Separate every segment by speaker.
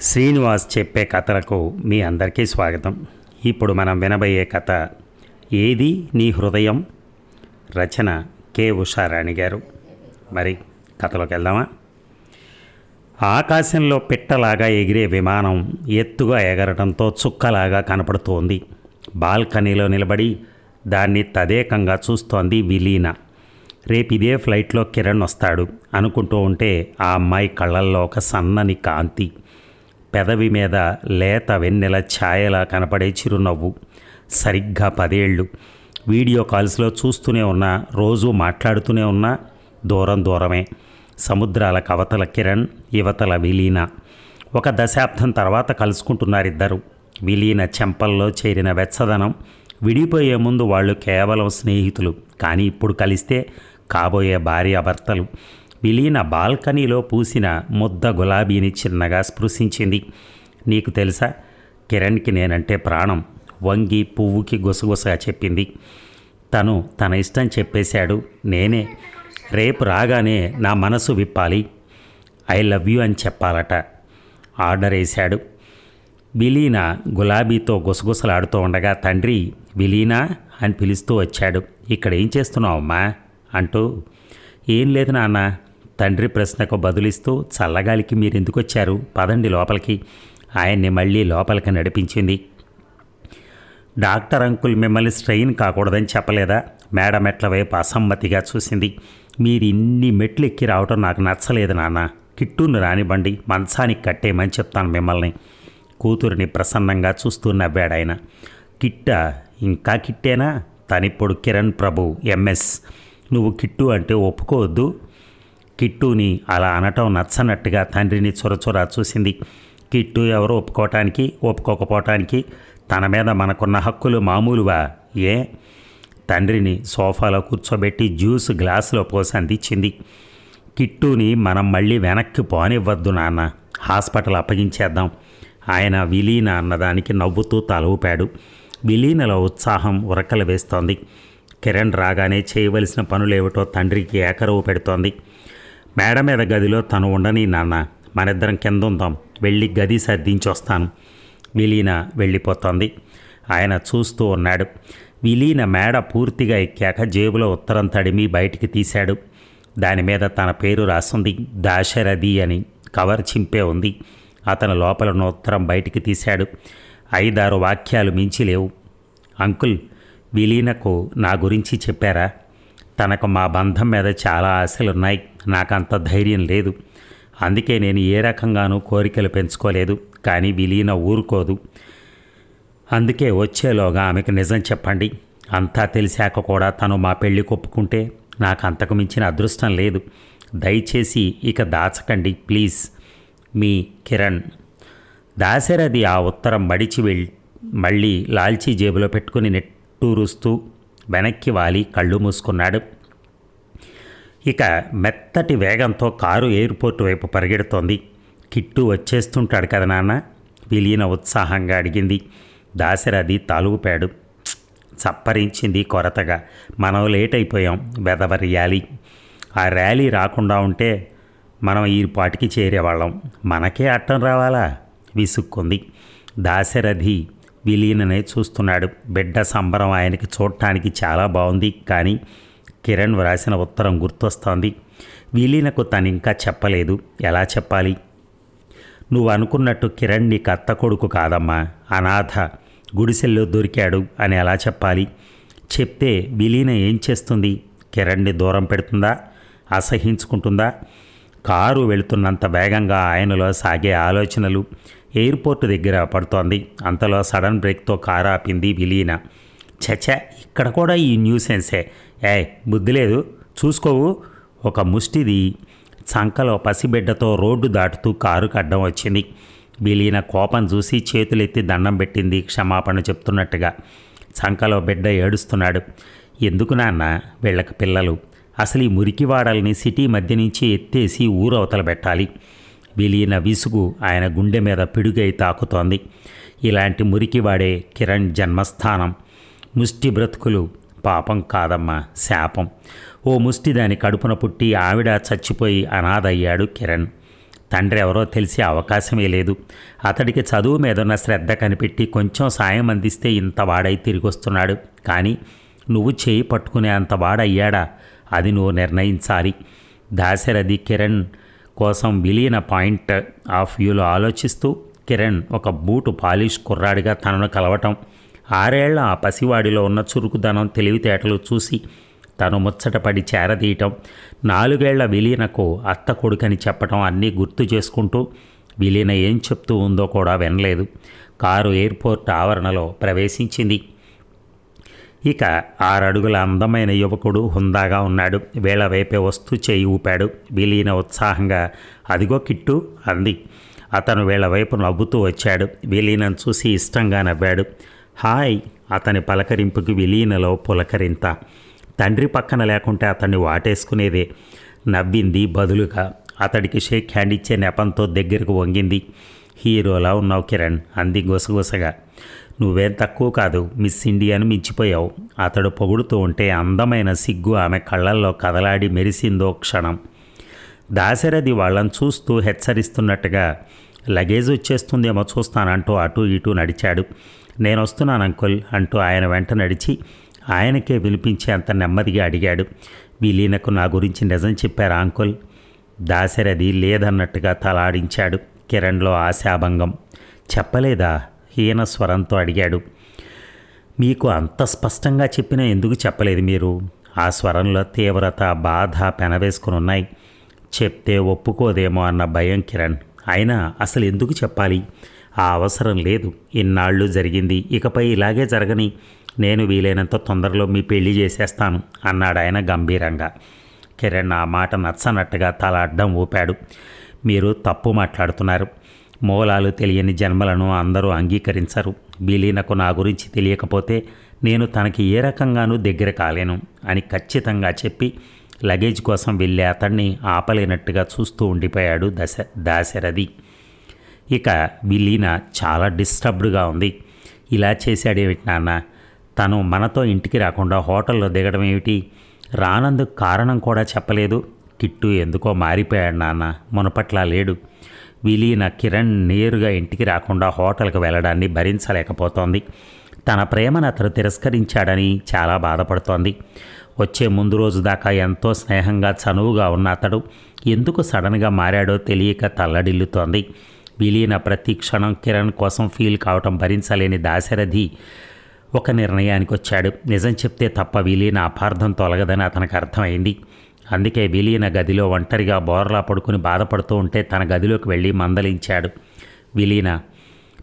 Speaker 1: శ్రీనివాస్ చెప్పే కథలకు మీ అందరికీ స్వాగతం. ఇప్పుడు మనం వినబోయే కథ ఏది నీ హృదయం? రచన కె. ఉషారాణి గారు మరి కథలోకి వెళ్దామా? ఆకాశంలో పిట్టలాగా ఎగిరే విమానం ఎత్తుగా ఎగరడంతో చుక్కలాగా కనపడుతోంది. బాల్కనీలో నిలబడి దాన్ని తదేకంగా చూస్తోంది విలీన. రేపు ఇదే ఫ్లైట్లో కిరణ్ వస్తాడు అనుకుంటూ ఉంటే ఆ అమ్మాయి కళ్ళల్లో ఒక సన్నని కాంతి. పెదవి మీద లేత వెన్నెల ఛాయలా కనపడే చిరునవ్వు. సరిగ్గా పదేళ్ళు. వీడియో కాల్స్లో చూస్తూనే ఉన్నా రోజు మాట్లాడుతూనే ఉన్నా దూరం దూరమే. సముద్రాల కవతల కిరణ్ యువతల విలీన. ఒక దశాబ్దం తర్వాత కలుసుకుంటున్నారిద్దరు. విలీన చెంపల్లో చేరిన వెచ్చదనం. విడిపోయే ముందు వాళ్ళు కేవలం స్నేహితులు. కానీ ఇప్పుడు కలిస్తే కాబోయే భార్యాభర్తలు. విలీన బాల్కనీలో పూసిన ముద్ద గులాబీని చిన్నగా స్పృశించింది. నీకు తెలుసా? కిరణ్కి నేనంటే ప్రాణం. వంగి పువ్వుకి గుసగుసగా చెప్పింది. తను తన ఇష్టం చెప్పేశాడు. నేనే. రేపు రాగానే నా మనసు విప్పాలి. ఐ లవ్ యూ అని చెప్పాలట. ఆర్డర్ వేశాడు. విలీన గులాబీతో గుసగుసలాడుతూ ఉండగా తండ్రి విలీనా? అని పిలుస్తూ వచ్చాడు. ఇక్కడ ఏం చేస్తున్నావు అమ్మా అంటూ ఏం లేదు నాన్న. తండ్రి ప్రశ్నకు బదులిస్తూ చల్లగాలికి మీరు పదండి లోపలికి. ఆయన్ని మళ్ళీ లోపలికి నడిపించింది. డాక్టర్ అంకుల్ మిమ్మల్ని స్ట్రెయిన్ కాకూడదని చెప్పలేదా? మేడం మెట్ల వైపు అసమ్మతిగా చూసింది. మీరు ఇన్ని మెట్లు ఎక్కి రావటం నాకు నచ్చలేదు నాన్న. కిట్టును రానివ్వండి మంచానికి కట్టేయమని చెప్తాను మిమ్మల్ని. కూతురిని ప్రసన్నంగా చూస్తూ నవ్వాడాయన. కిట్ట ఇంకా కిట్టేనా? తనిప్పుడు కిరణ్ ప్రభు ఎంఎస్. నువ్వు కిట్టు అంటే ఒప్పుకోవద్దు. కిట్టుని అలా అనటం నచ్చనట్టుగా తండ్రిని చొరచొర చూసింది. కిట్టు ఎవరు ఒప్పుకోవటానికి ఒప్పుకోకపోవటానికి తన మీద మనకున్న హక్కులు మామూలువా? ఏ? తండ్రిని సోఫాలో కూర్చోబెట్టి జ్యూస్ గ్లాసులో పోసి అందించింది. కిట్టుని మనం మళ్ళీ వెనక్కి పోనివ్వద్దు నాన్న. హాస్పిటల్ అప్పగించేద్దాం. ఆయన విలీన అన్నదానికి నవ్వుతూ తల ఊపాడు. విలీనలో ఉత్సాహం ఉరకలు వేస్తోంది. కిరణ్ రాగానే చేయవలసిన పనులేమిటో తండ్రికి ఏకరవు పెడుతోంది. మేడ మీద గదిలో తను ఉండని నాన్న మనిద్దరం కింద ఉందాం వెళ్ళి గది సర్దించి వస్తాను విలీన వెళ్ళిపోతోంది. ఆయన చూస్తూ ఉన్నాడు. విలీన మేడ పూర్తిగా ఎక్కాక జేబులో ఉత్తరం తడిమి బయటికి తీశాడు. దాని మీద తన పేరు రాసుంది. దాశరథి అని కవర్ చింపే ఉంది. అతను లోపల ఉన్న ఉత్తరం బయటికి తీశాడు. ఐదారు వాక్యాలు మించి లేవు. అంకుల్ విలీనకు నా గురించి చెప్పారా? తనకు మా బంధం మీద చాలా ఆశలున్నాయి. నాకంత ధైర్యం లేదు. అందుకే నేను ఏ రకంగానూ కోరికలు పెంచుకోలేదు కానీ విలీన ఊరుకోదు. అందుకే వచ్చేలోగా ఆమెకు నిజం చెప్పండి. అంతా తెలిసాక కూడా తను మా పెళ్ళి కొప్పుకుంటే నాకు అంతకు మించిన అదృష్టం లేదు. దయచేసి ఇక దాచకండి ప్లీజ్. మీ కిరణ్. దాశరథి ఆ ఉత్తరం మడిచి వెళ్ళి మళ్ళీ లాల్చీ జేబులో పెట్టుకుని నెట్టూరుస్తూ వెనక్కి వాలి కళ్ళు మూసుకున్నాడు. ఇక మెత్తటి వేగంతో కారు ఎయిర్పోర్ట్ వైపు పరిగెడుతోంది. కిట్టు వచ్చేస్తుంటాడు కదా నాన్న? విలీన ఉత్సాహంగా అడిగింది. దాశరథి తాలుగుపాడు చప్పరించింది కొరతగా. మనం లేట్ అయిపోయాం వెదవ ర్యాలీ ఆ ర్యాలీ రాకుండా ఉంటే మనం ఈ పాటికి చేరేవాళ్ళం. మనకే అట్టం రావాలా? విసుక్కుంది. దాశరథి విలీననే చూస్తున్నాడు. బిడ్డ సంబరం ఆయనకి చూడటానికి చాలా బాగుంది కానీ కిరణ్ వ్రాసిన ఉత్తరం గుర్తొస్తోంది. విలీనకు తను ఇంకా చెప్పలేదు. ఎలా చెప్పాలి? నువ్వు అనుకున్నట్టు కిరణ్ నీకు అత్త కొడుకు కాదమ్మా. అనాథ. గుడిసెల్లో దొరికాడు అని ఎలా చెప్పాలి? చెప్తే విలీన ఏం చేస్తుంది? కిరణ్ని దూరం పెడుతుందా? అసహించుకుంటుందా? కారు వెళుతున్నంత వేగంగా ఆయనలో సాగే ఆలోచనలు ఎయిర్పోర్ట్ దగ్గర పడుతోంది. అంతలో సడన్ బ్రేక్తో కారు ఆపింది విలీన. చచ ఇక్కడ కూడా ఈ న్యూసెన్సే. ఏ బుద్ధి లేదు. చూసుకోవు. ఒక ముష్టిది చంకలో పసిబిడ్డతో రోడ్డు దాటుతూ కారుకు అడ్డం వచ్చింది. విలీన కోపం చూసి చేతులెత్తి దండం పెట్టింది క్షమాపణ చెప్తున్నట్టుగా. చంకలో బిడ్డ ఏడుస్తున్నాడు. ఎందుకు నాన్న? వీళ్ళకి పిల్లలు. అసలు ఈ మురికివాడల్ని సిటీ మధ్య నుంచి ఎత్తేసి ఊరవతల పెట్టాలి. విలీన విసుగు ఆయన గుండె మీద పిడుగై తాకుతోంది. ఇలాంటి మురికివాడే కిరణ్ జన్మస్థానం. ముష్టి బ్రతుకులు పాపం కాదమ్మా శాపం. ఓ ముష్టి దాని కడుపున పుట్టి ఆవిడ చచ్చిపోయి అనాథయ్యాడు కిరణ్. తండ్రి ఎవరో తెలిసే అవకాశమే లేదు. అతడికి చదువు మీద ఉన్న శ్రద్ధ కనిపెట్టి కొంచెం సాయం అందిస్తే ఇంత వాడై తిరిగి వస్తున్నాడు కానీ నువ్వు చేయి పట్టుకునే అంత వాడయ్యాడా? అది నువ్వు నిర్ణయించాలి. దాశరథి కిరణ్ కోసం విలీన పాయింట్ ఆఫ్ వ్యూలో ఆలోచిస్తూ కిరణ్ ఒక బూటు పాలిష్ కుర్రాడిగా తనను కలవటం. ఆరేళ్ళ ఆ పసివాడిలో ఉన్న చురుకుదనం తెలివితేటలు చూసి తను ముచ్చటపడి చేరదీయటం. నాలుగేళ్ళ విలీనకు అత్త కొడుకని చెప్పటం అన్నీ గుర్తు చేసుకుంటూ విలీన ఏం చెప్తూ ఉందో కూడా వినలేదు. కారు ఎయిర్పోర్ట్ ఆవరణలో ప్రవేశించింది. ఇక ఆరడుగుల అందమైన యువకుడు హుందాగా ఉన్నాడు. వేళ వైపే వస్తూ చేయి ఊపాడు. విలీన ఉత్సాహంగా అదిగో కిట్టు అంది. అతను వీళ్ళ వైపు నవ్వుతూ వచ్చాడు. విలీనను చూసి ఇష్టంగా నవ్వాడు. హాయ్ అతని పలకరింపుకి విలీనలో పులకరింత. తండ్రి పక్కన లేకుంటే అతన్ని వాటేసుకునేదే నవ్వింది బదులుగా. అతడికి షేక్ హ్యాండ్ ఇచ్చే నెపంతో దగ్గరకు వంగింది. హీరోలా ఉన్నావు కిరణ్ అంది గుసగుసగా. నువ్వేం తక్కువ కాదు మిస్ ఇండియాను మించిపోయావు. అతడు పొగుడుతూ ఉంటే అందమైన సిగ్గు ఆమె కళ్ళల్లో కదలాడి మెరిసిందో క్షణం. దాశరథి వాళ్ళని చూస్తూ హెచ్చరిస్తున్నట్టుగా లగేజ్ వచ్చేస్తుందేమో చూస్తానంటూ అటు ఇటు నడిచాడు. నేను వస్తున్నాను అంకుల్ అంటూ ఆయన వెంట నడిచి ఆయనకే వినిపించే అంత నెమ్మదిగా అడిగాడు. విలీనకు నా గురించి నిజం చెప్పారా అంకుల్? దాశరథి లేదన్నట్టుగా తలాడించాడు కిరణ్లో ఆశాభంగం. చెప్పలేదా? హీన స్వరంతో అడిగాడు. మీకు అంత స్పష్టంగా చెప్పినా ఎందుకు చెప్పలేదు మీరు? ఆ స్వరంలో తీవ్రత బాధ పెనవేసుకుని ఉన్నాయి. చెప్తే ఒప్పుకోదేమో అన్న భయం కిరణ్. అయినా అసలు ఎందుకు చెప్పాలి? ఆ అవసరం లేదు. ఇన్నాళ్ళు జరిగింది. ఇకపై ఇలాగే జరగని. నేను వీలైనంత తొందరలో మీ పెళ్ళి చేసేస్తాను అన్నాడు ఆయన గంభీరంగా. కిరణ్ ఆ మాట నచ్చనట్టుగా తల అడ్డం ఊపాడు. మీరు తప్పు మాట్లాడుతున్నారు. మూలాలు తెలియని జన్మలను అందరూ అంగీకరించరు. బిలీనకు నా గురించి తెలియకపోతే నేను తనకి ఏ రకంగానూ దగ్గర కాలేను అని ఖచ్చితంగా చెప్పి లగేజ్ కోసం వెళ్ళే అతన్ని ఆపలేనట్టుగా చూస్తూ ఉండిపోయాడు దశ దాశరథి. ఇక విలీన చాలా డిస్టర్బ్డ్గా ఉంది. ఇలా చేశాడేమిటి నాన్న? తను మనతో ఇంటికి రాకుండా హోటల్లో దిగడం ఏమిటి? రానందుకు కారణం కూడా చెప్పలేదు. కిట్టు ఎందుకో మారిపోయాడు నాన్న. మునపట్లా లేడు. విలీన కిరణ్ నేరుగా ఇంటికి రాకుండా హోటల్కి వెళ్ళడాన్ని భరించలేకపోతోంది. తన ప్రేమను అతను తిరస్కరించాడని చాలా బాధపడుతోంది. వచ్చే ముందు రోజు దాకా ఎంతో స్నేహంగా చనువుగా ఉన్న అతడు ఎందుకు సడన్గా మారాడో తెలియక తల్లడిల్లుతోంది. విలీన ప్రతి క్షణం కిరణ్ కోసం ఫీల్ కావటం భరించలేని దాశరథి ఒక నిర్ణయానికి వచ్చాడు నిజం చెప్తే తప్ప విలీన అపార్థం తొలగదని అతనికి అర్థమైంది. అందుకే విలీన గదిలో ఒంటరిగా బోర్లా పడుకుని బాధపడుతూ ఉంటే తన గదిలోకి వెళ్ళి మందలించాడు. విలీన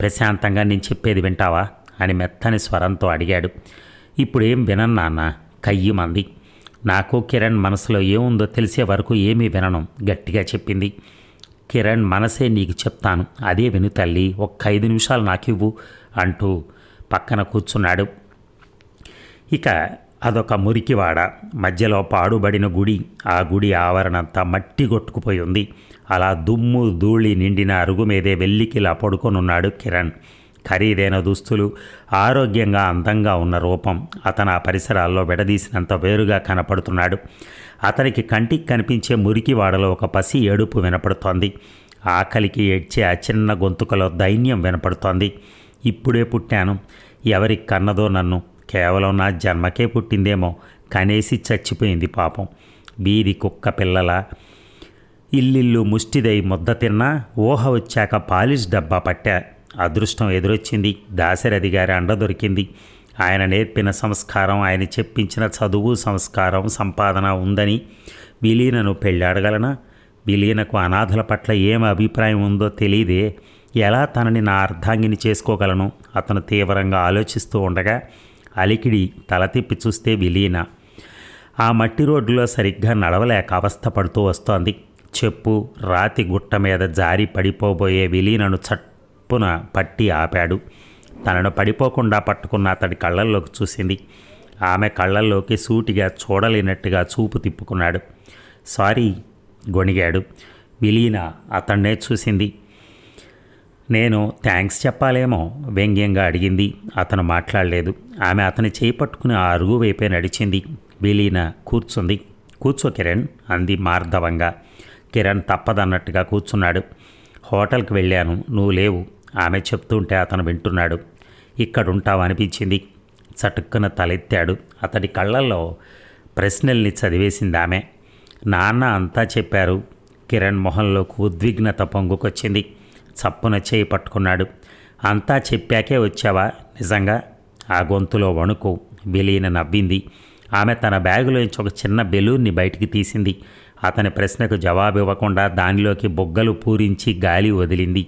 Speaker 1: ప్రశాంతంగా నేను చెప్పేది వింటావా? అని మెత్తని స్వరంతో అడిగాడు. ఇప్పుడేం వినను నాన్న కయ్యమంది నాకు కిరణ్ మనసులో ఏముందో తెలిసే వరకు ఏమీ వినను గట్టిగా చెప్పింది. కిరణ్ మనసే నీకు చెప్తాను అదే విను తల్లి ఒక్క ఐదు నిమిషాలు నాకివ్వు అంటూ పక్కన కూర్చున్నాడు. ఇక అదొక మురికివాడ. మధ్యలో పాడుబడిన గుడి. ఆ గుడి ఆవరణంతా మట్టి కొట్టుకుపోయి ఉంది. అలా దుమ్ము ధూళి నిండిన అరుగు మీదే వెల్లికిలా పడుకొనున్నాడు కిరణ్. ఖరీదైన దుస్తులు ఆరోగ్యంగా అందంగా ఉన్న రూపం. అతను ఆ పరిసరాల్లో విడదీసినంత వేరుగా కనపడుతున్నాడు. అతనికి కంటికి కనిపించే మురికివాడలో ఒక పసి ఏడుపు వినపడుతోంది. ఆకలికి ఏడ్చే ఆ చిన్న గొంతుకలో దైన్యం వినపడుతోంది. ఇప్పుడే పుట్టాను. ఎవరికి కన్నదో నన్ను. కేవలం నా జన్మకే పుట్టిందేమో కనేసి చచ్చిపోయింది పాపం. బీది కుక్క పిల్లల ఇల్లిల్లు ముష్టిదై ముద్ద తిన్నా ఊహ వచ్చాక పాలిష్ డబ్బా పట్టా. అదృష్టం ఎదురొచ్చింది. దాశరథి గారి అండ దొరికింది. ఆయన నేర్పిన సంస్కారం ఆయన చెప్పించిన చదువు సంస్కారం సంపాదన ఉందని విలీనను పెళ్ళాడగలనా? విలీనకు అనాథల పట్ల ఏం అభిప్రాయం ఉందో తెలియదే ఎలా తనని నా అర్ధాంగిని చేసుకోగలను? అతను తీవ్రంగా ఆలోచిస్తూ ఉండగా అలికిడి తల తిప్పి చూస్తే విలీన. ఆ మట్టి రోడ్డులో సరిగ్గా నడవలేక అవస్థపడుతూ వస్తోంది. చెప్పు రాతి గుట్ట మీద జారి పడిపోబోయే విలీనను చప్పున పట్టి ఆపాడు. తనను పడిపోకుండా పట్టుకున్న అతడి కళ్ళల్లోకి చూసింది. ఆమె కళ్ళల్లోకి సూటిగా చూడలేనట్టుగా చూపు తిప్పుకున్నాడు. సారీ గొణిగాడు. విలీన అతన్నే చూసింది. నేను థ్యాంక్స్ చెప్పాలేమో వ్యంగ్యంగా అడిగింది. అతను మాట్లాడలేదు. ఆమె అతని చేయి పట్టుకుని ఆ అరుగు వైపే నడిచింది. విలీన కూర్చుంది. కూర్చో కిరణ్ అంది మార్ధవంగా. కిరణ్ తప్పదన్నట్టుగా కూర్చున్నాడు. హోటల్కి వెళ్ళాను. నువ్వు లేవు ఆమె చెప్తుంటే అతను వింటున్నాడు. ఇక్కడుంటావు అనిపించింది. చటుక్కున తలెత్తాడు. అతడి కళ్ళల్లో ప్రశ్నల్ని చదివేసింది ఆమె. నాన్న అంతా చెప్పారు. కిరణ్ మొహంలోకి ఉద్విగ్నత పొంగుకొచ్చింది. చప్పున చేయి పట్టుకున్నాడు. అంతా చెప్పాకే వచ్చావా? నిజంగా? ఆ గొంతులో వణుకు. విలీన నవ్వింది. ఆమె తన బ్యాగులోంచి ఒక చిన్న బెలూన్ని బయటికి తీసింది. అతని ప్రశ్నకు జవాబు ఇవ్వకుండా దానిలోకి బొగ్గలు పూరించి గాలి వదిలింది.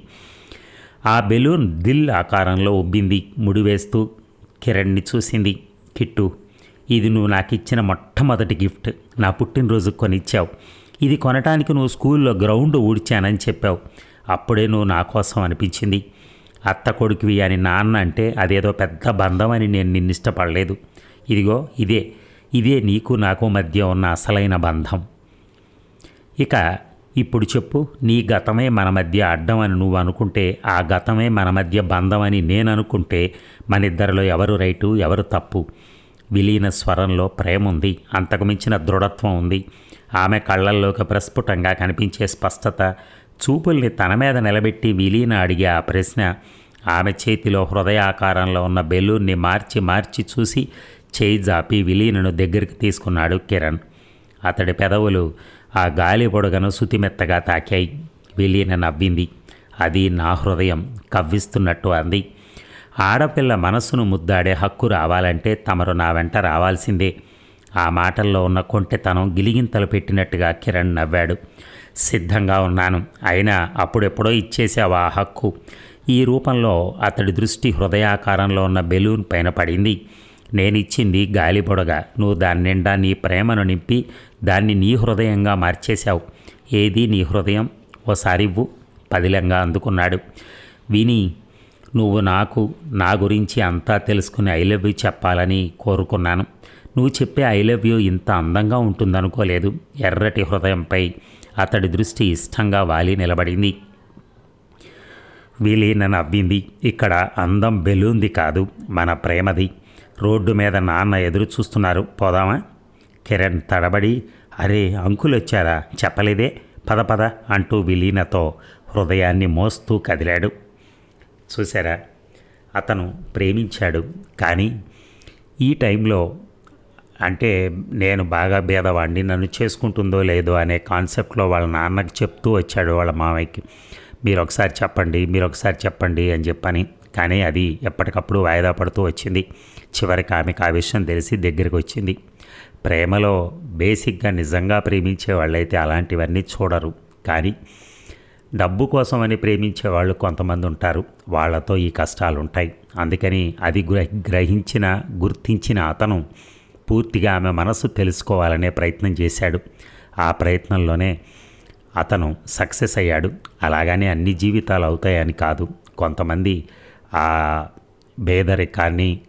Speaker 1: ఆ బెలూన్ దిల్ ఆకారంలో ఉబ్బింది. ముడివేస్తూ కిరణ్ని చూసింది. కిట్టు ఇది నువ్వు నాకు ఇచ్చిన మొట్టమొదటి గిఫ్ట్. నా పుట్టినరోజు కొనిచ్చావు. ఇది కొనటానికి నువ్వు స్కూల్లో గ్రౌండ్ ఊడ్చానని చెప్పావు. అప్పుడే నువ్వు నా కోసం అనిపించింది. అత్త కొడుకువి అని నాన్న అంటే అదేదో పెద్ద బంధం అని నేను నిన్ను ఇష్టపడలేదు ఇదిగో ఇదే. ఇదే నీకు నాకు మధ్య ఉన్న అసలైన బంధం. ఇక ఇప్పుడు చెప్పు నీ గతమే మన మధ్య అడ్డం అని నువ్వు అనుకుంటే ఆ గతమే మన మధ్య బంధం అని నేను అనుకుంటే మన ఇద్దరిలో ఎవరు రైటు ఎవరు తప్పు? విలీన స్వరంలో ప్రేమ ఉంది అంతకు మించిన దృఢత్వం ఉంది. ఆమె కళ్ళల్లోకి ప్రస్ఫుటంగా కనిపించే స్పష్టత చూపుల్ని తన మీద నిలబెట్టి విలీన అడిగే ఆ ప్రశ్న ఆమె చేతిలో హృదయాకారంలో ఉన్న బెలూన్ని మార్చి మార్చి చూసి చేయి జాపి విలీనను దగ్గరికి తీసుకున్నాడు కిరణ్. అతడి పెదవులు ఆ గాలి పొడగను శుతిమెత్తగా తాకాయి. విలీన నవ్వింది. అది నా హృదయం కవ్విస్తున్నట్టు అంది. ఆడపిల్ల మనసును ముద్దాడే హక్కు రావాలంటే తమరు నా వెంట రావాల్సిందే. ఆ మాటల్లో ఉన్న కొంటెతనం గిలిగింతలు పెట్టినట్టుగా కిరణ్ నవ్వాడు. సిద్ధంగా ఉన్నాను. అయినా అప్పుడెప్పుడో ఇచ్చేసావు ఆ హక్కు? ఈ రూపంలో అతడి దృష్టి హృదయాకారంలో ఉన్న బెలూన్ పైన పడింది. నేనిచ్చింది గాలిబొడగ నువ్వు దాని నిండా నీ ప్రేమను నింపి దాన్ని నీ హృదయంగా మార్చేశావు. ఏది నీ హృదయం? ఓసారివ్వు పదిలంగా అందుకున్నాడు. విని నువ్వు నాకు నా గురించి అంతా తెలుసుకుని ఐ లవ్ యూ చెప్పాలని కోరుకున్నాను. నువ్వు చెప్పే ఐ లవ్ యూ ఇంత అందంగా ఉంటుందనుకోలేదు. ఎర్రటి హృదయంపై అతడి దృష్టి ఇష్టంగా వాలి నిలబడింది. విలీన నవ్వింది ఇక్కడ అందం బెలూంది కాదు మన ప్రేమది. రోడ్డు మీద నాన్న ఎదురు చూస్తున్నారు. పోదామా? కిరణ్ తడబడి అరే అంకులు వచ్చారా చెప్పలేదే? పద పద అంటూ విలీనతో హృదయాన్ని మోస్తూ కదిలాడు. చూసారా అతను ప్రేమించాడు. కానీ ఈ టైంలో అంటే నేను బాగా భేదవాడిని నన్ను చేసుకుంటుందో లేదో అనే కాన్సెప్ట్లో వాళ్ళ నాన్నకి చెప్తూ వచ్చాడు వాళ్ళ మామయ్యకి. మీరు ఒకసారి చెప్పండి మీరు ఒకసారి చెప్పండి అని చెప్పని. కానీ అది ఎప్పటికప్పుడు వాయిదా పడుతూ వచ్చింది. చివరికి ఆమెకు ఆ విషయం తెలిసి దగ్గరికి వచ్చింది. ప్రేమలో బేసిక్గా నిజంగా ప్రేమించే వాళ్ళైతే అలాంటివన్నీ చూడరు. కానీ డబ్బు కోసమని ప్రేమించే వాళ్ళు కొంతమంది ఉంటారు. వాళ్ళతో ఈ కష్టాలు ఉంటాయి అందుకని అది గ్రహించిన గుర్తించిన అతను పూర్తిగా ఆమె మనసు తెలుసుకోవాలనే ప్రయత్నం చేశాడు. ఆ ప్రయత్నంలోనే అతను సక్సెస్ అయ్యాడు. అలాగనే అన్ని జీవితాలు అవుతాయని కాదు. కొంతమంది ఆ భేదరికాన్ని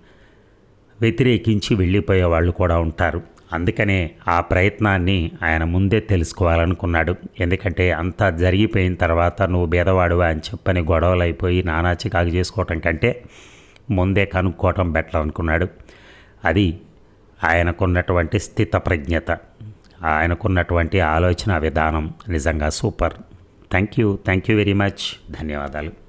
Speaker 1: వ్యతిరేకించి వెళ్ళిపోయే వాళ్ళు కూడా ఉంటారు. అందుకనే ఆ ప్రయత్నాన్ని ఆయన ముందే తెలుసుకోవాలనుకున్నాడు. ఎందుకంటే అంతా జరిగిపోయిన తర్వాత నువ్వు భేదవాడువా అని చెప్పని గొడవలు అయిపోయి నానా చికాకు చేసుకోవటం కంటే ముందే కనుక్కోవటం బెటర్ అనుకున్నాడు. అది ఆయనకున్నటువంటి స్థిత ప్రజ్ఞత ఆయనకున్నటువంటి ఆలోచన విధానం నిజంగా super. Thank you thank you very much ధన్యవాదాలు.